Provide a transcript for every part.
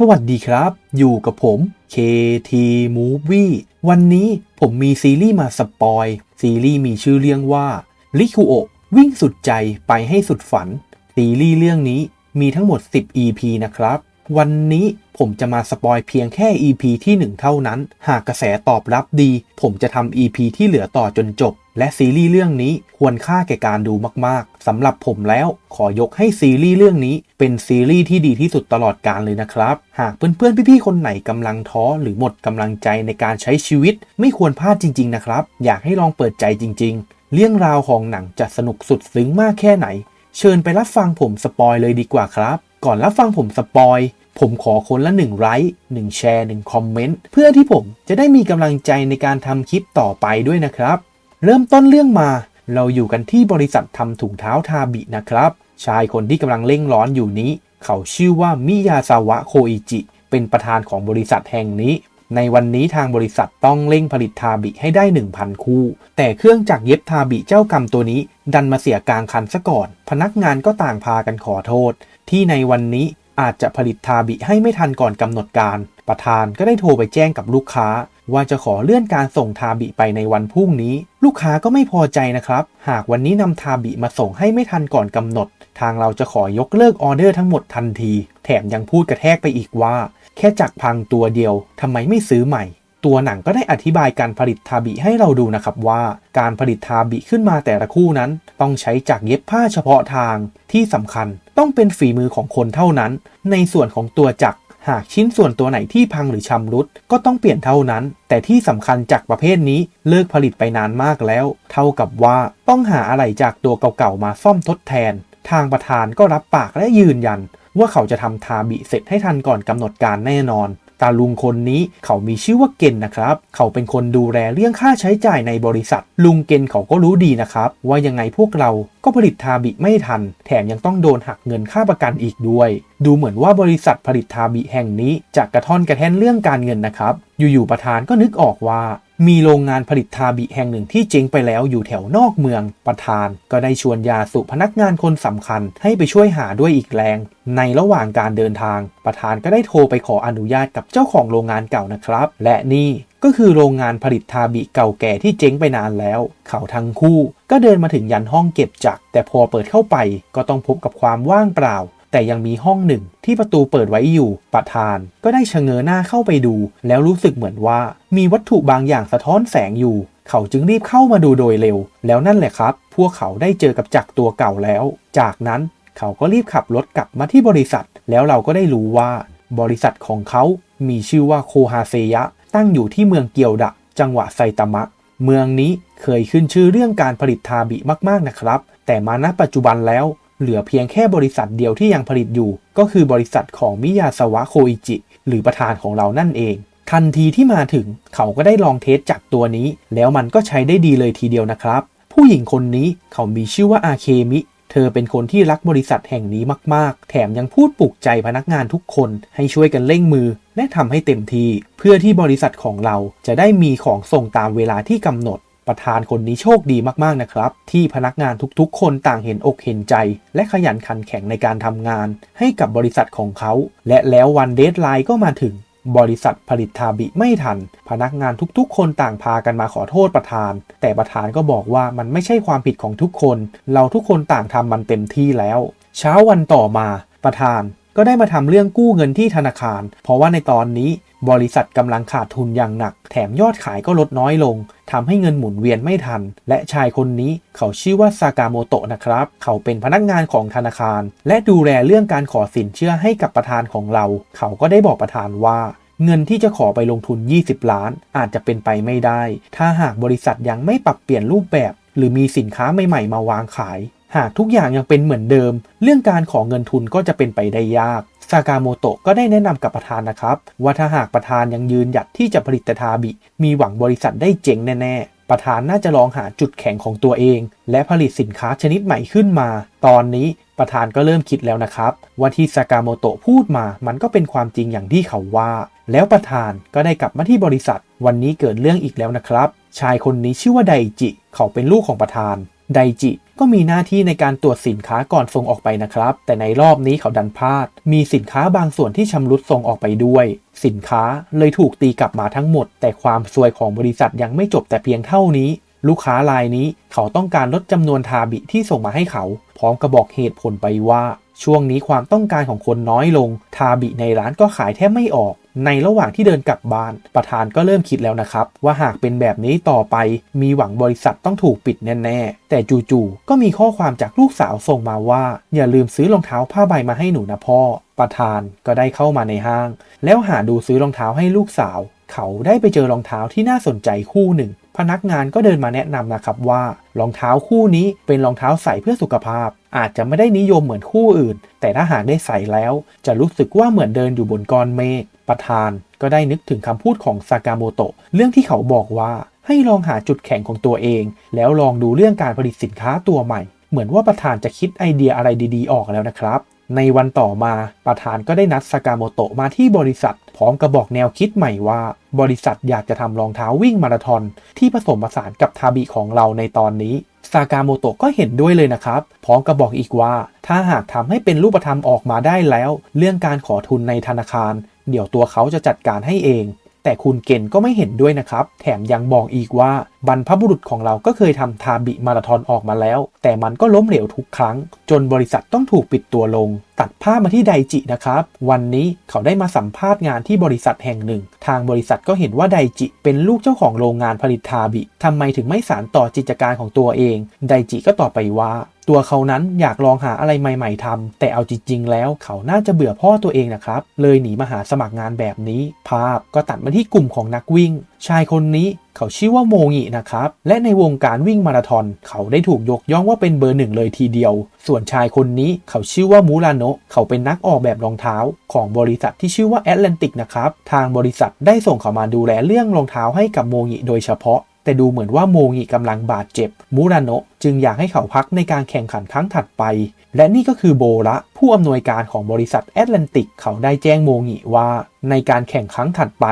สวัสดีครับ อยู่กับผม KT Movie วันนี้ผมมีซีรีส์มาสปอย ซีรีส์มีชื่อเรื่องว่าลิคุโอวิ่งสุดใจไปให้สุดฝัน ซีรีส์เรื่องนี้มีทั้งหมด 10 EP นะครับ วันนี้ผมจะมาสปอยเพียงแค่ EP ที่ 1 เท่านั้น หากกระแสตอบรับดี ผมจะทำ EP ที่เหลือต่อจนจบ และซีรีส์เรื่องนี้ควรค่าแก่การดูมากๆสำหรับผมแล้วขอยกให้ซีรีส์เรื่องนี้เป็นซีรีส์ที่ดีที่สุดตลอดกาลเลยนะครับ หากเพื่อนๆพี่ๆคนไหนกำลังท้อหรือหมดกำลังใจในการใช้ชีวิต ไม่ควรพลาดจริง ๆ นะครับ อยากให้ลองเปิดใจจริง ๆ เรื่องราวของหนังจะสนุกสุดซึ้งมากแค่ไหน เชิญไปรับฟังผมสปอยเลยดีกว่าครับ ก่อนรับฟังผมสปอยผมขอคนละ1ไลค์1แชร์1คอมเมนต์เพื่อที่ผมจะได้มีกำลังใจในการทำคลิปต่อไปด้วยนะครับ เริ่มต้นเรื่องมา เราอยู่กันที่บริษัททำถุงเท้าทาบินะครับ ชายคนที่กำลังเร่งร้อนอยู่นี้ เขาชื่อว่ามิยาซาวะโคอิจิ เป็นประธานของบริษัทแห่งนี้ ในวันนี้ทางบริษัทต้องเร่งผลิตทาบิให้ได้ 1,000 คู่ แต่เครื่องจักรเย็บทาบิเจ้ากรรมตัวนี้ ดันมาเสียกลางคันซะก่อน พนักงานก็ต่างพากันขอโทษ ที่ในวันนี้อาจจะผลิตทาบิให้ไม่ทันก่อนกำหนดการ ประธานก็ได้โทรไปแจ้งกับลูกค้า ว่าจะขอเลื่อนการส่งทาบิไปในวันพรุ่งนี้ ลูกค้าก็ไม่พอใจนะครับ หากวันนี้นำทาบิมาส่งให้ไม่ทันก่อนกำหนด ทางเราจะขอยกเลิกออเดอร์ทั้งหมดทันที แถมยังพูดกระแทกไปอีกว่า แค่จักรพังตัวเดียวทำไมไม่ซื้อใหม่ ตัวหนังก็ได้อธิบายการผลิตทาบิให้เราดูนะครับว่า การผลิตทาบิขึ้นมาแต่ละคู่นั้น ต้องใช้จักรเย็บผ้าเฉพาะทางที่สำคัญ ต้องเป็นฝีมือของคนเท่านั้น ในส่วนของตัวจักร หากชิ้นส่วนตัวไหนที่พังหรือชำรุดก็ต้องเปลี่ยนเท่านั้น แต่ที่สำคัญจากประเภทนี้เลิกผลิตไปนานมากแล้ว เท่ากับว่าต้องหาอะไรจากตัวเก่าๆมาซ่อมทดแทน ทางประธานก็รับปากและยืนยัน ว่าเขาจะทำทาบิเสร็จให้ทันก่อนกำหนดการแน่นอน ตาลุงคนนี้เขามีชื่อว่าเกนนะครับ เขาเป็นคนดูแลเรื่องค่าใช้จ่ายในบริษัท ลุงเกนเขาก็รู้ดีนะครับ ว่ายังไงพวกเราก็ผลิตทาบิไม่ทัน แถมยังต้องโดนหักเงินค่าประกันอีกด้วย ดูเหมือนว่าบริษัทผลิตทาบิแห่งนี้จะกระท่อนกระแท่นเรื่องการเงินนะครับ อยู่ๆประธานก็นึกออกว่า มีโรงงานผลิตทาบิแห่งหนึ่งที่เจ๊งไปแล้วอยู่แถวนอกเมืองประธาน ก็ได้ชวนยาสุพนักงานคนสำคัญ ให้ไปช่วยหาด้วยอีกแรง ในระหว่างการเดินทาง ประธานก็ได้โทรไปขออนุญาตกับเจ้าของโรงงานเก่านะครับ และนี่ก็คือโรงงานผลิตทาบิเก่าแก่ที่เจ๊งไปนานแล้ว เขาทั้งคู่ ก็เดินมาถึงยันห้องเก็บจักรแต่พอเปิดเข้าไปก็ต้องพบกับความว่างเปล่า แต่ยังมีห้องหนึ่งที่ประตูเปิดไว้อยู่ ประธานก็ได้ชะเง้อหน้าเข้าไปดู แล้วรู้สึกเหมือนว่ามีวัตถุบางอย่างสะท้อนแสงอยู่ เขาจึงรีบเข้ามาดูโดยเร็ว แล้วนั่นแหละครับ พวกเขาได้เจอกับจักรตัวเก่าแล้ว จากนั้นเขาก็รีบขับรถกลับมาที่บริษัท แล้วเราก็ได้รู้ว่า บริษัทของเขา มีชื่อว่าโคฮาเซยะ ตั้งอยู่ที่เมืองเกียวดะ จังหวัดไซตามะ เมืองนี้เคยขึ้นชื่อเรื่องการผลิตทาบิมากๆนะครับ แต่มาณปัจจุบันแล้ว เหลือเพียงแค่บริษัทเดียวที่ยังผลิตอยู่ ก็คือบริษัทของมิยาสวะโคอิจิ หรือประธานของเรานั่นเอง ทันทีที่มาถึงเขาก็ได้ลองเทสจากตัวนี้ แล้วมันก็ใช้ได้ดีเลยทีเดียวนะครับ ผู้หญิงคนนี้เขามีชื่อว่าอาเคมิ เธอเป็นคนที่รักบริษัทแห่งนี้มาก ๆ แถมยังพูดปลุกใจพนักงานทุกคนให้ช่วยกันเร่งมือและทำให้เต็มที่ เพื่อที่บริษัทของเราจะได้มีของส่งตามเวลาที่กำหนด ประธานคนนี้โชคดีมากๆนะครับ ที่พนักงานทุกๆ คนต่างเห็นอกเห็นใจ และขยันขันแข็งในการทำงาน ให้กับบริษัทของเขา และแล้ววันเดทไลน์ก็มาถึง บริษัทผลิตทาบิไม่ทัน พนักงานทุกๆ คนต่างพากันมาขอโทษประธาน แต่ประธานก็บอกว่ามันไม่ใช่ความผิดของทุกคน เราทุกคนต่างทำมันเต็มที่แล้ว เช้าวันต่อมา ประธานก็ได้มาทำเรื่องกู้เงินที่ธนาคาร เพราะว่าในตอนนี้ บริษัทกำลังขาดทุนอย่างหนัก แถมยอดขายก็ลดน้อยลงทำให้เงินหมุนเวียนไม่ทัน และชายคนนี้เขาชื่อว่าซากาโมโตะนะครับ เขาเป็นพนักงานของธนาคาร และดูแลเรื่องการขอสินเชื่อให้กับประธานของเรา เขาก็ได้บอกประธานว่าเงินที่จะขอไปลงทุน 20 ล้าน อาจจะเป็นไปไม่ได้ ถ้าหากบริษัทยังไม่ปรับเปลี่ยนรูปแบบ หรือมีสินค้าใหม่ ๆ มาวางขาย หากทุกอย่างยังเป็นเหมือนเดิม เรื่องการขอเงินทุนก็จะเป็นไปได้ยากซากาโมโตะก็ได้แนะนำกับประธานนะครับ ว่าถ้าหากประธานยังยืนหยัดที่จะผลิตทาบิ มีหวังบริษัทได้เจ๋งแน่ๆ ประธานน่าจะลองหาจุดแข็งของตัวเอง และผลิตสินค้าชนิดใหม่ขึ้นมา ตอนนี้ประธานก็เริ่มคิดแล้วนะครับ ว่าที่ซากาโมโตะพูดมา มันก็เป็นความจริงอย่างที่เขาว่า แล้วประธานก็ได้กลับมาที่บริษัท วันนี้เกิดเรื่องอีกแล้วนะครับ ชายคนนี้ชื่อว่าไดจิ เขาเป็นลูกของประธาน ไดจิ ก็มีหน้าที่ในการตรวจสินค้าก่อนส่งออกไปนะครับ แต่ในรอบนี้เขาดันพลาด มีสินค้าบางส่วนที่ชำรุดส่งออกไปด้วย สินค้าเลยถูกตีกลับมาทั้งหมด แต่ความซวยของบริษัทยังไม่จบแต่เพียงเท่านี้ ลูกค้ารายนี้เขาต้องการลดจำนวนทาบิที่ส่งมาให้เขา พร้อมกระบอกเหตุผลไปว่า ช่วงนี้ความต้องการของคนน้อยลง ทาบิในร้านก็ขายแทบไม่ออก ในระหว่างที่เดินกลับบ้าน ประธานก็เริ่มคิดแล้วนะครับ ว่าหากเป็นแบบนี้ต่อไป มีหวังบริษัทต้องถูกปิดแน่ๆ แต่จู่ๆก็มีข้อความจากลูกสาวส่งมาว่า อย่าลืมซื้อรองเท้าผ้าใบมาให้หนูนะพ่อ ประธานก็ได้เข้ามาในห้าง แล้วหาดูซื้อรองเท้าให้ลูกสาว เขาได้ไปเจอรองเท้าที่น่าสนใจคู่หนึ่งพนักงานก็เดินมาแนะนำนะครับว่ารองเท้าคู่นี้เป็นรองเท้าใส่เพื่อสุขภาพ อาจจะไม่ได้นิยมเหมือนคู่อื่น แต่ถ้าหากได้ใส่แล้ว จะรู้สึกว่าเหมือนเดินอยู่บนก้อนเมฆ ประธานก็ได้นึกถึงคำพูดของซากาโมโตะเรื่องที่เขาบอกว่าให้ลองหาจุดแข็งของตัวเอง แล้วลองดูเรื่องการผลิตสินค้าตัวใหม่ เหมือนว่าประธานจะคิดไอเดียอะไรดีๆ ออกแล้วนะครับ ในวันต่อมาประธานก็ได้นัดซากาโมโตะมาที่บริษัท พร้อมกับบอกแนวคิดใหม่ว่า บริษัทอยากจะทำรองเท้าวิ่งมาราธอนที่ผสมผสานกับทาบิของเราในตอนนี้ซากาโมโตะก็เห็นด้วยเลยนะครับ พร้อมกับบอกอีกว่า ถ้าหากทำให้เป็นรูปธรรมออกมาได้แล้ว เรื่องการขอทุนในธนาคาร เดี๋ยวตัวเขาจะจัดการให้เอง แต่คุณเกนก็ไม่เห็นด้วยนะครับ แถมยังบอกอีกว่า บรรพบุรุษของเราก็เคยทำทาบิมาราธอนออกมาแล้ว แต่มันก็ล้มเหลวทุกครั้ง จนบริษัทต้องถูกปิดตัวลง ตัดภาพมาที่ไดจินะครับ วันนี้เขาได้มาสัมภาษณ์งานที่บริษัทแห่งหนึ่ง ทางบริษัทก็เห็นว่าไดจิ เป็นลูกเจ้าของโรงงานผลิตทาบิทำไมถึงไม่สานต่อกิจการของตัวเอง ไดจิก็ตอบไปว่าตัวเขานั้นอยากลองหาอะไรใหม่ ๆทำแต่เอาจริงๆ แล้วเขาน่าจะเบื่อพ่อตัวเองนะครับ เลยหนีมาหาสมัครงานแบบนี้ ภาพก็ตัดมาที่กลุ่มของนักวิ่งชายคนนี้เขาชื่อว่าโมงินะครับ และในวงการวิ่งมาราธอนเขาได้ถูกยกย่องว่าเป็นเบอร์หนึ่งเลยทีเดียว ส่วนชายคนนี้เขาชื่อว่ามูราโนะเขาเป็นนักออกแบบรองเท้า ของบริษัทที่ชื่อว่าแอตแลนติกนะครับ ทางบริษัทได้ส่งเขามาดูแลเรื่องรองเท้าให้กับโมงิโดยเฉพาะ แต่ดูเหมือนว่าโมงิกำลังบาดเจ็บ มูราโนะจึงอยากให้เขาพักในการแข่งขันครั้งถัดไป และนี่ก็คือโบระผู้อำนวยการของบริษัทแอตแลนติกเขาได้แจ้งโมงิว่า ในการแข่งครั้งถัดไป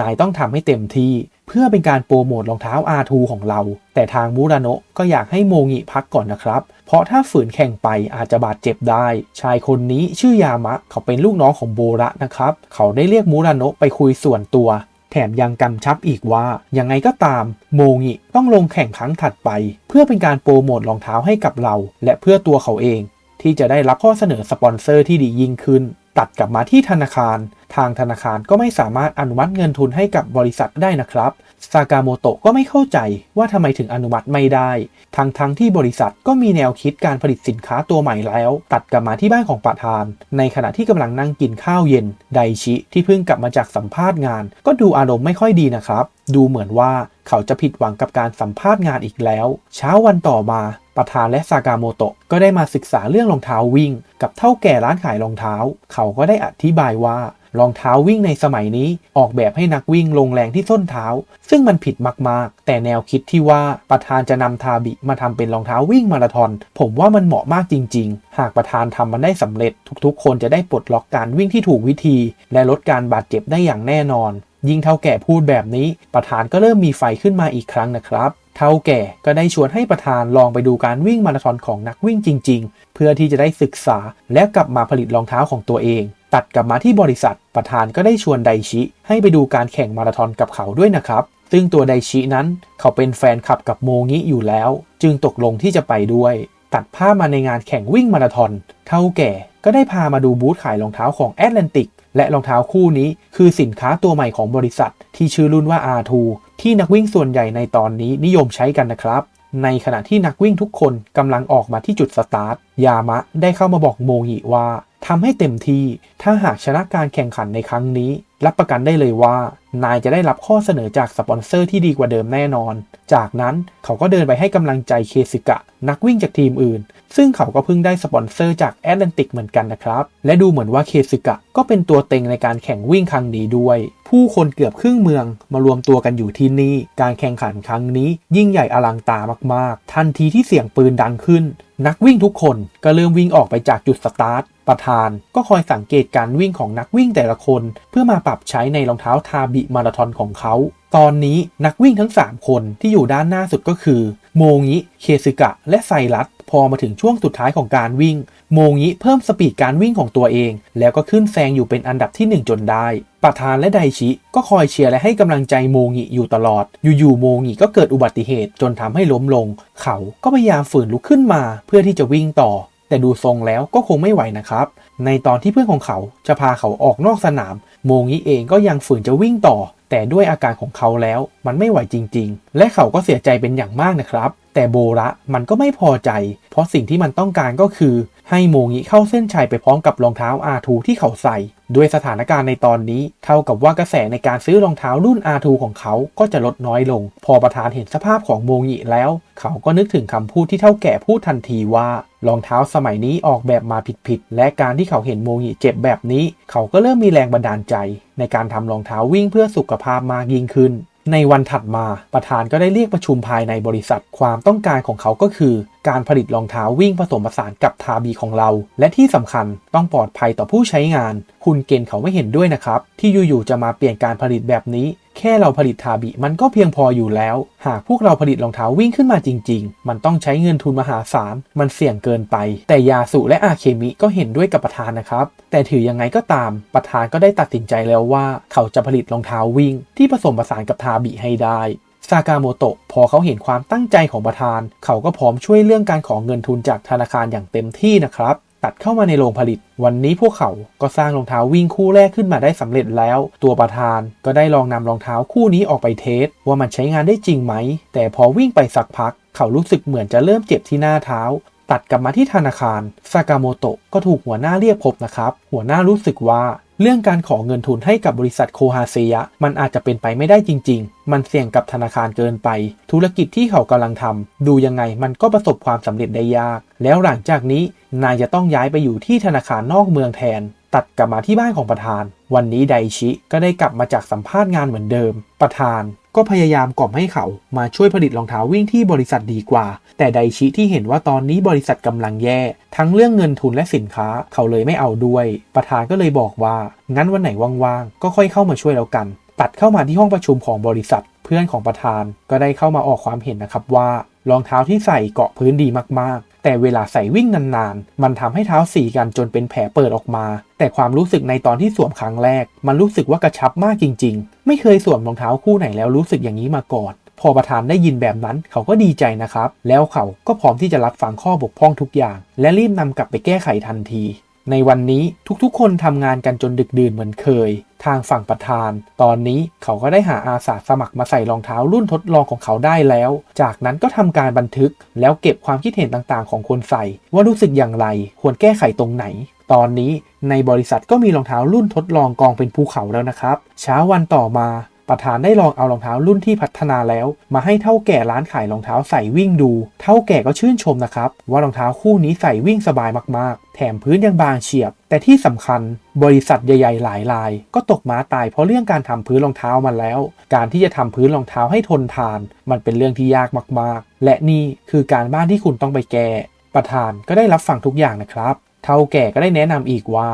นายต้องทำให้เต็มที่ เพื่อเป็นการโปรโมทรองเท้า R2 ของเรา แต่ทางมูราโนะก็อยากให้โมงิพักก่อนนะครับ เพราะถ้าฝืนแข่งไปอาจจะบาดเจ็บได้ ชายคนนี้ชื่อยามะเขาเป็นลูกน้องของโบระนะครับ เขาได้เรียกมูราโนะไปคุยส่วนตัว แถมยังกำชับอีกว่า ยังไงก็ตาม โมงิต้องลงแข่งครั้งถัดไป เพื่อเป็นการโปรโมทรองเท้าให้กับเรา และเพื่อตัวเขาเอง ที่จะได้รับข้อเสนอสปอนเซอร์ที่ดียิ่งขึ้น ตัดกลับมาที่ธนาคาร ทางธนาคารก็ไม่สามารถอนุมัติเงินทุนให้กับบริษัทได้นะครับซากาโมโตะก็ไม่เข้าใจว่าทำไมถึงอนุมัติไม่ได้ ทั้งทั้งที่บริษัทก็มีแนวคิดการผลิตสินค้าตัวใหม่แล้ว ตัดกลับมาที่บ้านของประธาน ในขณะที่กำลังนั่งกินข้าวเย็น ไดชิที่เพิ่งกลับมาจากสัมภาษณ์งาน ก็ดูอารมณ์ไม่ค่อยดีนะครับ ดูเหมือนว่าเขาจะผิดหวังกับการสัมภาษณ์งานอีกแล้ว เช้าวันต่อมา ประธานและซากาโมโตะก็ได้มาศึกษาเรื่องรองเท้าวิ่ง กับเท่าแก่ร้านขายรองเท้า เขาก็ได้อธิบายว่ารองเท้าวิ่งในสมัยนี้ออกแบบให้นักวิ่งลงแรงที่ส้นเท้า ซึ่งมันผิดมากๆ แต่แนวคิดที่ว่าประธานจะนำทาบิมาทำเป็นรองเท้าวิ่งมาราธอน ผมว่ามันเหมาะมากจริง ๆ หากประธานทำมันได้สำเร็จ ทุกๆ คนจะได้ปลดล็อกการวิ่งที่ถูกวิธี และลดการบาดเจ็บได้อย่างแน่นอน ยิ่งเท่าแก่พูดแบบนี้ ประธานก็เริ่มมีไฟขึ้นมาอีกครั้งนะครับ เท่าแก่ก็ได้ชวนให้ประธานลองไปดูการวิ่งมาราธอนของนักวิ่งจริง ๆ เพื่อที่จะได้ศึกษาและกลับมาผลิตรองเท้าของตัวเอง ตัดกลับมาที่บริษัท ประธานก็ได้ชวนไดชิ ให้ไปดูการแข่งมาราธอนกับเขาด้วยนะครับ ซึ่งตัวไดชินั้นเขาเป็นแฟนคลับกับโมงิอยู่แล้ว จึงตกลงที่จะไปด้วย ตัดภาพมาในงานแข่งวิ่งมาราธอนเท่าแก่ก็ได้พามาดูบูธขายรองเท้าของแอตแลนติกและรองเท้าคู่นี้คือสินค้าตัวใหม่ของบริษัท ที่ชื่อรุ่นว่า R2 ที่นักวิ่งส่วนใหญ่ในตอนนี้นิยมใช้กันนะครับ ในขณะที่นักวิ่งทุกคนกำลังออกมาที่จุดสตาร์ท ยามะได้เข้ามาบอกโมงิว่าทำให้เต็มที่ ถ้าหากชนะการแข่งขันในครั้งนี้ รับประกันได้เลยว่า นายจะได้รับข้อเสนอจากสปอนเซอร์ที่ดีกว่าเดิมแน่นอน จากนั้นเขาก็เดินไปให้กำลังใจเคซิกะ นักวิ่งจากทีมอื่น ซึ่งเขาก็เพิ่งได้สปอนเซอร์จากแอตแลนติกเหมือนกันนะครับ และดูเหมือนว่าเคซิกะก็เป็นตัวเต็งในการแข่งวิ่งครั้งนี้ด้วย ผู้คนเกือบครึ่งเมืองมารวมตัวกันอยู่ที่นี่ การแข่งขันครั้งนี้ยิ่งใหญ่อลังตามากๆ ทันทีที่เสียงปืนดังขึ้น นักวิ่งทุกคนก็เริ่มวิ่งออกไปจากจุดสตาร์ท ประธานก็คอยสังเกตการวิ่งของนักวิ่งแต่ละคน เพื่อมาปรับใช้ในรองเท้าทาบิมาราธอนของเขา ตอนนี้นักวิ่งทั้ง 3 คนที่อยู่ด้านหน้าสุดก็คือ โมงิเคซึกะ และไซรัสพอมาถึงช่วงสุดท้ายของการวิ่ง โมงิเพิ่มสปีดการวิ่งของตัวเอง แล้วก็ขึ้นแซงอยู่เป็นอันดับที่ 1 จนได้ประธานและไดชิ ก็คอยเชียร์และให้กำลังใจโมงิอยู่ตลอด อยู่ๆโมงิก็เกิดอุบัติเหตุจนทำให้ล้มลง เขาก็พยายามฝืนลุกขึ้นมาเพื่อที่จะวิ่งต่อ แต่ดูทรงแล้วก็คงไม่ไหวนะครับ ในตอนที่เพื่อนของเขาจะพาเขาออกนอกสนาม โมงิเองก็ยังฝืนจะวิ่งต่อ แต่ด้วยอาการของเขาแล้วมันไม่ไหวจริง ๆ และเขาก็เสียใจเป็นอย่างมากนะครับ แต่โบระมันก็ไม่พอใจ เพราะสิ่งที่มันต้องการก็คือ ให้โมงิเข้าเส้นชัยไปพร้อมกับรองเท้า R2 ที่เขาใส่ ด้วยสถานการณ์ในตอนนี้ เท่ากับว่ากระแสในการซื้อรองเท้ารุ่น R2 ของเขาก็จะลดน้อยลง พอประธานเห็นสภาพของโมงิแล้ว เขาก็นึกถึงคำพูดที่เท่าแก่พูดทันทีว่า รองเท้าสมัยนี้ออกแบบมาผิดๆ และการที่เขาเห็นโมงิเจ็บแบบนี้ เขาก็เริ่มมีแรงบันดาลใจ ในการทำรองเท้าวิ่งเพื่อสุขภาพมากยิ่งขึ้น ในวันถัดมาประธานก็ได้เรียกประชุมภายในบริษัท ความต้องการของเขาก็คือ การผลิตรองเท้าวิ่งผสมผสานกับทาบีของเรา และที่สำคัญต้องปลอดภัยต่อผู้ใช้งาน คุณเกณฑ์เขาไม่เห็นด้วยนะครับ ที่อยู่ๆจะมาเปลี่ยนการผลิตแบบนี้ แค่เราผลิตทาบิมันก็เพียงพออยู่แล้ว หากพวกเราผลิตรองเท้าวิ่งขึ้นมาจริง ๆ มันต้องใช้เงินทุนมหาศาล มันเสี่ยงเกินไป แต่ยาสุและอาเคมิก็เห็นด้วยกับประธานนะครับ แต่ถือยังไงก็ตาม ประธานก็ได้ตัดสินใจแล้วว่า เขาจะผลิตรองเท้าวิ่ง ที่ผสมผสานกับทาบิให้ได้ซากาโมโตะพอเขาเห็นความตั้งใจของประธาน เขาก็พร้อมช่วยเรื่องการของเงินทุนจากธนาคารอย่างเต็มที่นะครับ ตัดเข้ามาในโรงผลิต วันนี้พวกเขาก็สร้างรองเท้าวิ่งคู่แรกขึ้นมาได้สำเร็จแล้ว ตัวประธานก็ได้ลองนำรองเท้าคู่นี้ออกไปเทสว่ามันใช้งานได้จริงไหม แต่พอวิ่งไปสักพัก เขารู้สึกเหมือนจะเริ่มเจ็บที่หน้าเท้า ตัดกลับมาที่ธนาคารซากาโมโตะก็ถูกหัวหน้าเรียกพบนะครับ หัวหน้ารู้สึกว่า เรื่องการขอเงินทุนให้กับบริษัทโคฮาเซยะมันอาจจะเป็นไปไม่ได้จริง ๆ มันเสี่ยงกับธนาคารเกินไป ธุรกิจที่เขากำลังทำดูยังไงมันก็ประสบความสำเร็จได้ยาก แล้วหลังจากนี้นายจะต้องย้ายไปอยู่ที่ธนาคารนอกเมืองแทน ตัดกลับมาที่บ้านของประธาน วันนี้ไดชิก็ได้กลับมาจากสัมภาษณ์งานเหมือนเดิม ประธานก็พยายามกล่อมให้เขามาช่วยผลิตรองเท้าวิ่งที่บริษัทดีกว่า แต่ไดชิที่เห็นว่าตอนนี้บริษัทกำลังแย่ ทั้งเรื่องเงินทุนและสินค้าเขาเลยไม่เอาด้วย ประธานก็เลยบอกว่า งั้นวันไหนว่างๆ ก็ค่อยเข้ามาช่วยแล้วกัน ตัดเข้ามาที่ห้องประชุมของบริษัท เพื่อนของประธานก็ได้เข้ามาออกความเห็นนะครับว่ารองเท้าที่ใส่เกาะพื้นดีมาก แต่เวลาใส่วิ่งนานๆ มันทำให้เท้าสีกันจนเป็นแผลเปิดออกมา แต่ความรู้สึกในตอนที่สวมครั้งแรก มันรู้สึกว่ากระชับมากจริง ๆ ไม่เคยสวมรองเท้าคู่ไหนแล้วรู้สึกอย่างนี้มาก่อน พอประธานได้ยินแบบนั้นเขาก็ดีใจนะครับ แล้วเขาก็พร้อมที่จะรับฟังข้อบกพร่องทุกอย่าง และรีบนำกลับไปแก้ไขทันที ในวันนี้ทุกๆ คนทำงานกันจนดึกดื่นเหมือนเคย ทางฝั่งประธาน ตอนนี้เขาก็ได้หาอาสาสมัครมาใส่รองเท้ารุ่นทดลองของเขาได้แล้ว จากนั้นก็ทำการบันทึกแล้วเก็บความคิดเห็นต่างๆ ของคนใส่ ว่ารู้สึกอย่างไร ควรแก้ไขตรงไหน ตอนนี้ในบริษัทก็มีรองเท้ารุ่นทดลองกองเป็นภูเขาแล้วนะครับ เช้าวันต่อมา ประธานได้ลองเอารองเท้ารุ่นที่พัฒนาแล้ว มาให้เท่าแก่ร้านขายรองเท้าใส่วิ่งดู เท่าแก่ก็ชื่นชมนะครับ ว่ารองเท้าคู่นี้ใส่วิ่งสบายมากๆ แถมพื้นยังบางเฉียบ แต่ที่สำคัญ บริษัทใหญ่ ๆ หลายราย ก็ตกม้าตายเพราะเรื่องการทำพื้นรองเท้ามาแล้ว การที่จะทำพื้นรองเท้าให้ทนทาน มันเป็นเรื่องที่ยากมากๆ และนี่คือการบ้านที่คุณต้องไปแก้ประธานก็ได้รับฟังทุกอย่างนะครับ เท่าแก่ก็ได้แนะนำอีกว่า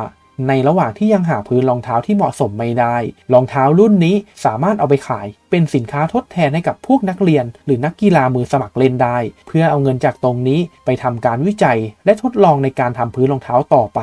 ในระหว่างที่ยังหาพื้นรองเท้าที่เหมาะสมไม่ได้ รองเท้ารุ่นนี้สามารถเอาไปขาย เป็นสินค้าทดแทนให้กับพวกนักเรียน หรือนักกีฬามือสมัครเล่นได้ เพื่อเอาเงินจากตรงนี้ไปทำการวิจัย และทดลองในการทำพื้นรองเท้าต่อไป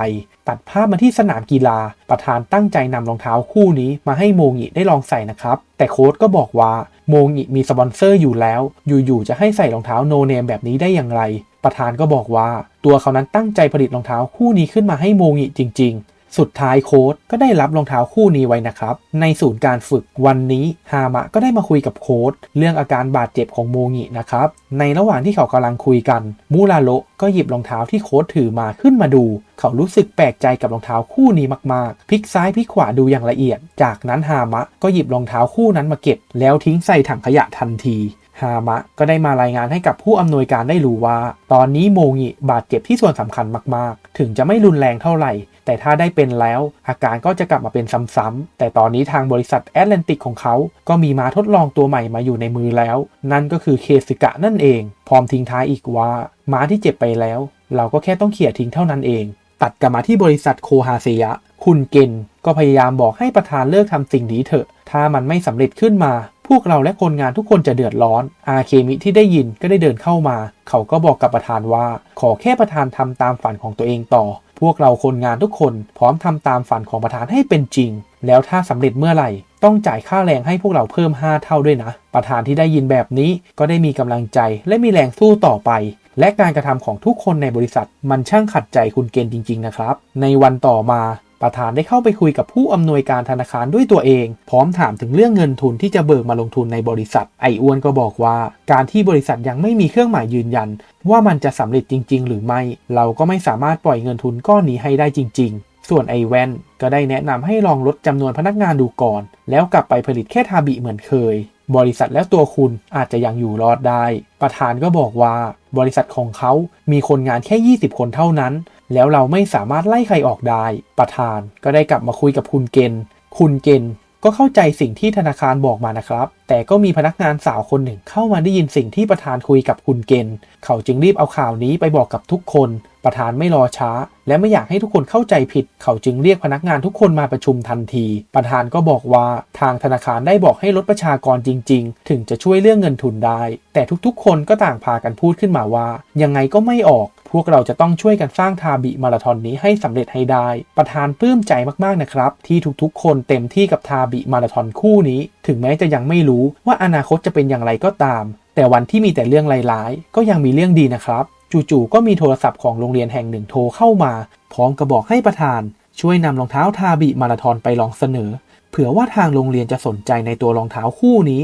ตัดภาพมาที่สนามกีฬา ประธานตั้งใจนำรองเท้าคู่นี้มาให้โมงิได้ลองใส่นะครับ แต่โค้ชก็บอกว่าโมงิมีสปอนเซอร์อยู่แล้ว อยู่ๆจะให้ใส่รองเท้าโนเนมแบบนี้ได้อย่างไรประธานก็บอกว่า ตัวเขานั้นตั้งใจผลิตรองเท้าคู่นี้ขึ้นมาให้โมงิจริง สุดท้ายโค้ดก็ได้รับรองเท้าคู่นี้ไว้นะครับ ในศูนย์การฝึกวันนี้ฮามะก็ได้มาคุยกับโค้ดเรื่องอาการบาดเจ็บของโมงินะครับ ในระหว่างที่เขากำลังคุยกัน มูราโระก็หยิบรองเท้าที่โค้ดถือมาขึ้นมาดู เขารู้สึกแปลกใจกับรองเท้าคู่นี้มากๆ พลิกซ้ายพลิกขวาดูอย่างละเอียด จากนั้นฮามะก็หยิบรองเท้าคู่นั้นมาเก็บ แล้วทิ้งใส่ถังขยะทันทีฮามะก็ได้มารายงานให้กับผู้อำนวยการได้รู้ว่า ตอนนี้โมงิบาดเจ็บที่ส่วนสำคัญมากๆ ถึงจะไม่รุนแรงเท่าไหร่ แต่ถ้าได้เป็นแล้ว อาการก็จะกลับมาเป็นซ้ำๆแต่ตอนนี้ทางบริษัทแอตแลนติกของเขาก็มีมาทดลองตัวใหม่มาอยู่ในมือแล้ว นั่นก็คือเคสิกะนั่นเอง พร้อมทิ้งท้ายอีกว่าม้าที่เจ็บไปแล้ว เราก็แค่ต้องเขี่ยทิ้งเท่านั้นเอง ตัดกลับมาที่บริษัทโคฮาเซยะ คุณเกนก็พยายามบอกให้ประธานเลิกทำสิ่งนี้เถอะ ถ้ามันไม่สำเร็จขึ้นมาพวกเราและคนงานทุกคนจะเดือดร้อน อาเคมิที่ได้ยินก็ได้เดินเข้ามา เขาก็บอกกับประธานว่า ขอแค่ประธานทำตามฝันของตัวเองต่อ พวกเราคนงานทุกคนพร้อมทำตามฝันของประธานให้เป็นจริง แล้วถ้าสำเร็จเมื่อไหร่ ต้องจ่ายค่าแรงให้พวกเราเพิ่ม 5 เท่าด้วยนะ ประธานที่ได้ยินแบบนี้ก็ได้มีกำลังใจและมีแรงสู้ต่อไป และการกระทำของทุกคนในบริษัทมันช่างขัดใจคุณเกณฑ์จริง ๆ นะครับ ในวันต่อมา ประธานได้เข้าไปคุยกับผู้อำนวยการธนาคารด้วยตัวเอง พร้อมถามถึงเรื่องเงินทุนที่จะเบิกมาลงทุนในบริษัท ไออ้วนก็บอกว่า การที่บริษัทยังไม่มีเครื่องหมายยืนยัน ว่ามันจะสำเร็จจริง ๆ หรือไม่ เราก็ไม่สามารถปล่อยเงินทุนก้อนนี้ให้ได้จริง ๆ ส่วนไอแวนก็ได้แนะนำให้ลองลดจำนวนพนักงานดูก่อน แล้วกลับไปผลิตแค่ทาบิเหมือนเคย บริษัทและตัวคุณอาจจะยังอยู่รอดได้ ประธานก็บอกว่า บริษัทของเขามีคนงานแค่ 20 คนเท่านั้น แล้วเราไม่สามารถไล่ใครออกได้ ประธานก็ได้กลับมาคุยกับคุณเกณฑ์คุณเกณฑ์ก็เข้าใจสิ่งที่ธนาคารบอกมานะครับ แต่ก็มีพนักงานสาวคนหนึ่งเข้ามาได้ยินสิ่งที่ประธานคุยกับคุณเกณฑ์เขาจึงรีบเอาข่าวนี้ไปบอกกับทุกคน ประธานไม่รอช้า และไม่อยากให้ทุกคนเข้าใจผิด เขาจึงเรียกพนักงานทุกคนมาประชุมทันที ประธานก็บอกว่าทางธนาคารได้บอกให้ลดประชากรจริง ๆ ถึงจะช่วยเรื่องเงินทุนได้ แต่ทุกๆ คนก็ต่างพากันพูดขึ้นมาว่า ยังไงก็ไม่ออก พวกเราจะต้องช่วยกันสร้างทาบิมาราธอนนี้ให้สำเร็จให้ได้ ประธานปลื้มใจมากๆนะครับ ที่ทุกๆ คนเต็มที่กับทาบิมาราธอนคู่นี้ ถึงแม้จะยังไม่รู้ว่าอนาคตจะเป็นอย่างไรก็ตาม แต่วันที่มีแต่เรื่องร้ายๆก็ยังมีเรื่องดีนะครับ จู่ๆก็มีโทรศัพท์ของโรงเรียนแห่งหนึ่งโทรเข้ามา พร้อมกับบอกให้ประธาน ช่วยนำรองเท้าทาบิมาราธอนไปลองเสนอ เผื่อว่าทางโรงเรียนจะสนใจในตัวรองเท้าคู่นี้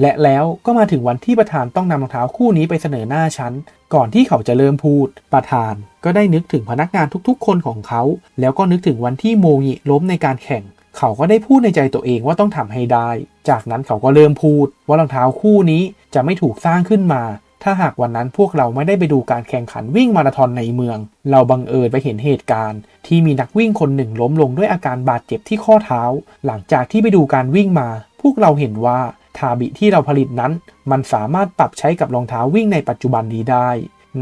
และแล้วก็มาถึงวันที่ประธานต้องนำรองเท้าคู่นี้ไปเสนอหน้าชั้น ก่อนที่เขาจะเริ่มพูด ประธาน ก็ได้นึกถึงพนักงานทุกๆ คนของเขา แล้วก็นึกถึงวันที่โมงิล้มในการแข่งเขาก็ได้พูดในใจตัวเองว่าต้องทำให้ได้ จากนั้นเขาก็เริ่มพูดว่ารองเท้าคู่นี้จะไม่ถูกสร้างขึ้นมา ถ้าหากวันนั้นพวกเราไม่ได้ไปดูการแข่งขันวิ่งมาราธอนในเมือง เราบังเอิญไปเห็นเหตุการณ์ ที่มีนักวิ่งคนหนึ่งล้มลงด้วยอาการบาดเจ็บที่ข้อเท้า หลังจากที่ไปดูการวิ่งมา พวกเราเห็นว่าทาบิที่เราผลิตนั้น มันสามารถปรับใช้กับรองเท้าวิ่งในปัจจุบันนี้ได้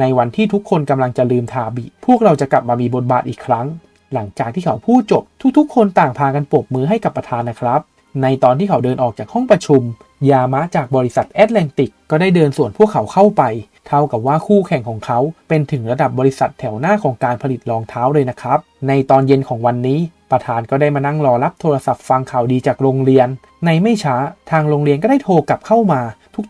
ในวันที่ทุกคนกำลังจะลืมทาบิ พวกเราจะกลับมามีบทบาทอีกครั้ง หลังจากที่เขาพูดจบ ทุกๆ คนต่างพากันปรบมือให้กับประธานนะครับ ในตอนที่เขาเดินออกจากห้องประชุม ยามะจากบริษัทแอตแลนติกก็ได้เดินสวนพวกเขาเข้าไป เท่ากับว่าคู่แข่งของเขาเป็นถึงระดับบริษัทแถวหน้าของการผลิตรองเท้าเลยนะครับ ในตอนเย็นของวันนี้ ประธานก็ได้มานั่งรอรับโทรศัพท์ฟังข่าวดีจากโรงเรียน ในไม่ช้าทางโรงเรียนก็ได้โทรกลับเข้ามา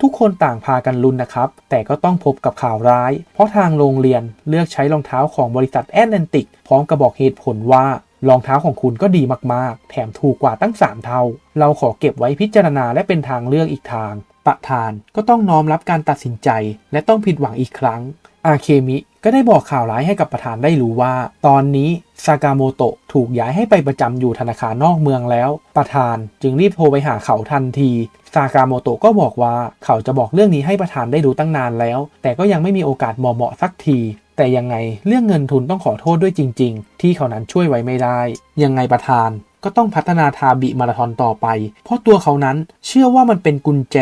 ทุกๆ คนต่างพากันลุ้นนะครับ แต่ก็ต้องพบกับข่าวร้าย เพราะทางโรงเรียนเลือกใช้รองเท้าของบริษัทแอตแลนติก พร้อมกับบอกเหตุผลว่า รองเท้าของคุณก็ดีมากๆ แถมถูกกว่าตั้ง 3 เท่า เราขอเก็บไว้พิจารณาและเป็นทางเลือกอีกทาง ประธานก็ต้องน้อมรับการตัดสินใจ และต้องผิดหวังอีกครั้ง อาเคมิก็ได้บอกข่าวร้ายให้กับประธานได้รู้ว่า ตอนนี้ซากาโมโตะถูกย้ายให้ไปประจำอยู่ธนาคารนอกเมืองแล้ว ประธานจึงรีบโทรไปหาเขาทันที ซากาโมโตะก็บอกว่าเขาจะบอกเรื่องนี้ให้ประธานได้รู้ตั้งนานแล้ว แต่ก็ยังไม่มีโอกาสเหมาะๆสักที แต่ยังไงเรื่องเงินทุนต้องขอโทษด้วยจริง ๆ ที่เขานั้นช่วยไว้ไม่ได้ ยังไงประธานก็ต้องพัฒนาทาบิมาราธอนต่อไป เพราะตัวเขานั้นเชื่อว่ามันเป็นกุญแจ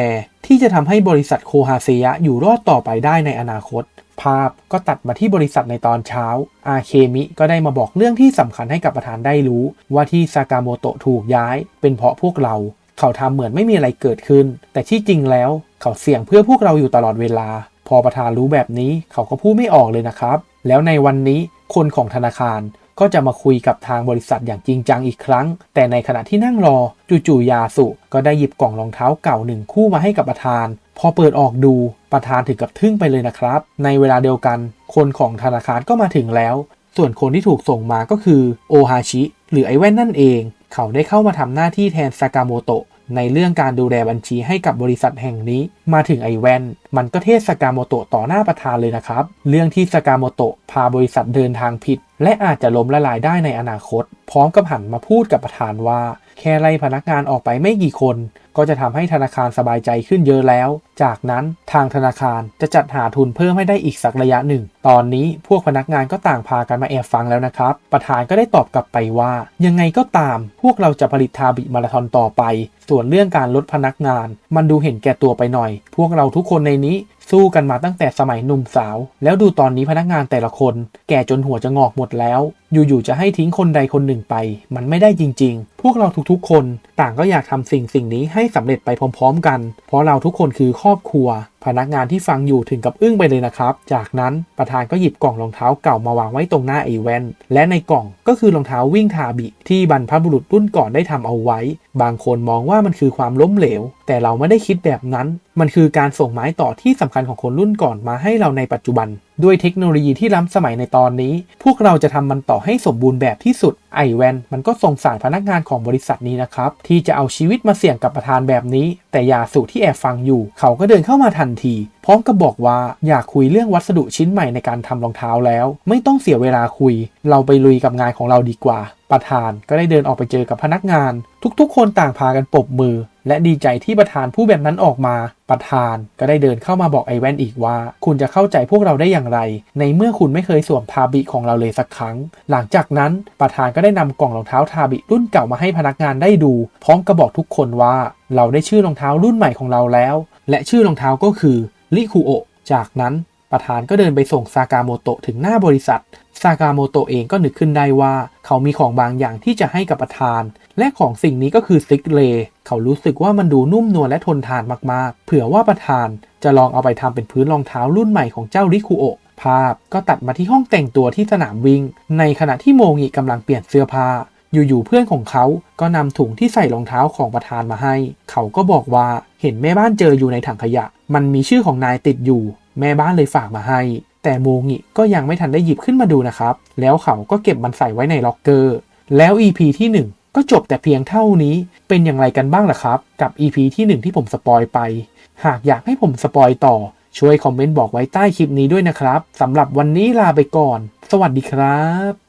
ที่จะทำให้บริษัทโคฮาเซียอยู่รอดต่อไปได้ในอนาคต ภาพก็ตัดมาที่บริษัทในตอนเช้า อาเคมิก็ได้มาบอกเรื่องที่สำคัญให้กับประธานได้รู้ ว่าที่ซากาโมโตะถูกย้าย เป็นเพราะพวกเรา เขาทำเหมือนไม่มีอะไรเกิดขึ้น แต่ที่จริงแล้ว เขาเสี่ยงเพื่อพวกเราอยู่ตลอดเวลา อประธานรู้แบบนี้เขาก็พูดไม่ออกเลยนะครับ แล้วในวันนี้คนของธนาคารก็จะมาคุยกับทางบริษัทอย่างจริงจังอีกครั้ง แต่ในขณะที่นั่งรอจู่ๆยาสุก็ได้หยิบกล่องรองเท้าเก่าหนึ่งคู่มาให้กับประธาน พอเปิดออกดูประธานถึงกับทึ่งไปเลยนะครับ ในเวลาเดียวกัน คนของธนาคารก็มาถึงแล้ว ส่วนคนที่ถูกส่งมาก็คือโอฮาชิ หรือไอแว่นนั่นเอง เขาได้เข้ามาทำหน้าที่แทนซากาโมโตะ ในเรื่องการดูแลบัญชีให้กับบริษัทแห่งนี้ มาถึงไอแวนมันก็เทศสากาโมโตะต่อหน้าประธานเลยนะครับ เรื่องที่สากาโมโตะพาบริษัทเดินทางผิด และอาจจะล้มละลายได้ในอนาคต พร้อมกับหันมาพูดกับประธานว่า แค่ไล่พนักงานออกไปไม่กี่คน ก็จะทำให้ธนาคารสบายใจขึ้นเยอะแล้ว จากนั้นทางธนาคารจะจัดหาทุนเพิ่มให้ได้อีกสักระยะหนึ่ง ตอนนี้พวกพนักงานก็ต่างพากันมาแอบฟังแล้วนะครับ ประธานก็ได้ตอบกลับไปว่า ยังไงก็ตาม พวกเราจะผลิตทาบิมาราธอนต่อไป ส่วนเรื่องการลดพนักงาน มันดูเห็นแก่ตัวไปหน่อย พวกเราทุกคนในนี้สู้กันมาตั้งแต่สมัยหนุ่มสาว แล้วดูตอนนี้พนักงานแต่ละคน แก่จนหัวจะงอกหมดแล้ว อยู่ๆจะให้ทิ้งคนใดคนหนึ่งไป มันไม่ได้จริง ๆ พวกเราทุกๆ คนต่างก็อยากทำสิ่งสิ่งนี้ให้สำเร็จไปพร้อม ๆ กัน เพราะเราทุกคนคือครอบครัว พนักงานที่ฟังอยู่ถึงกับอึ้งไปเลยนะครับ จากนั้นประธานก็หยิบกล่องรองเท้าเก่ามาวางไว้ตรงหน้าไอแวนและในกล่องก็คือรองเท้าวิ่งทาบิที่บรรพบุรุษรุ่นก่อนได้ทำเอาไว้ บางคนมองว่ามันคือความล้มเหลว แต่เราไม่ได้คิดแบบนั้นมันคือการส่งไม้ต่อที่สำคัญของคนรุ่นก่อนมาให้เราในปัจจุบัน ด้วยเทคโนโลยีที่ล้ำสมัยในตอนนี้ พวกเราจะทำมันต่อให้สมบูรณ์แบบที่สุดไอแวนมันก็ส่งสารพนักงานของบริษัทนี้นะครับ ที่จะเอาชีวิตมาเสี่ยงกับประธานแบบนี้ แต่ยาสูที่แอบฟังอยู่ เขาก็เดินเข้ามาทันที พร้อมกับบอกว่าอยากคุยเรื่องวัสดุชิ้นใหม่ในการทำรองเท้าแล้ว ไม่ต้องเสียเวลาคุย เราไปลุยกับงานของเราดีกว่า ประธานก็ได้เดินออกไปเจอกับพนักงาน ทุกๆ คนต่างพากันปรบมือ และดีใจที่ประธานผู้แบบนั้นออกมา ประธานก็ได้เดินเข้ามาบอกไอแวนอีกว่า คุณจะเข้าใจพวกเราได้อย่างไร ในเมื่อคุณไม่เคยสวมทาบิของเราเลยสักครั้ง หลังจากนั้นประธานก็ได้นำกล่องรองเท้าทาบิรุ่นเก่ามาให้พนักงานได้ดู พร้อมกับบอกทุกคนว่า เราได้ชื่อรองเท้ารุ่นใหม่ของเราแล้ว และชื่อรองเท้าก็คือลิคุโอจากนั้น ประธานก็เดินไปส่งซากาโมโตะถึงหน้าบริษัท ซากาโมโตะเองก็นึกขึ้นได้ว่า เขามีของบางอย่างที่จะให้กับประธาน และของสิ่งนี้ก็คือซิกเล เขารู้สึกว่ามันดูนุ่มนวลและทนทานมากๆ เผื่อว่าประธานจะลองเอาไปทำเป็นพื้นรองเท้ารุ่นใหม่ของเจ้าริคุโอะภาพก็ตัดมาที่ห้องแต่งตัวที่สนามวิ่ง ในขณะที่โมงิกำลังเปลี่ยนเสื้อผ้า อยู่ๆเพื่อนของเขาก็นำถุงที่ใส่รองเท้าของประธานมาให้ เขาก็บอกว่าเห็นแม่บ้านเจออยู่ในถังขยะ มันมีชื่อของนายติดอยู่ แม่บ้านเลยฝากมาให้ แต่โมงิก็ยังไม่ทันได้หยิบขึ้นมาดูนะครับ แล้วเขาก็เก็บมันใส่ไว้ในล็อกเกอร์ แล้ว EP ที่ 1 ก็จบแต่เพียงเท่านี้ เป็นอย่างไรกันบ้างล่ะครับ กับ EP ที่ 1 ที่ผมสปอยไป หากอยากให้ผมสปอยต่อ ช่วยคอมเมนต์บอกไว้ใต้คลิปนี้ด้วยนะครับสำหรับวันนี้ลาไปก่อน สวัสดีครับ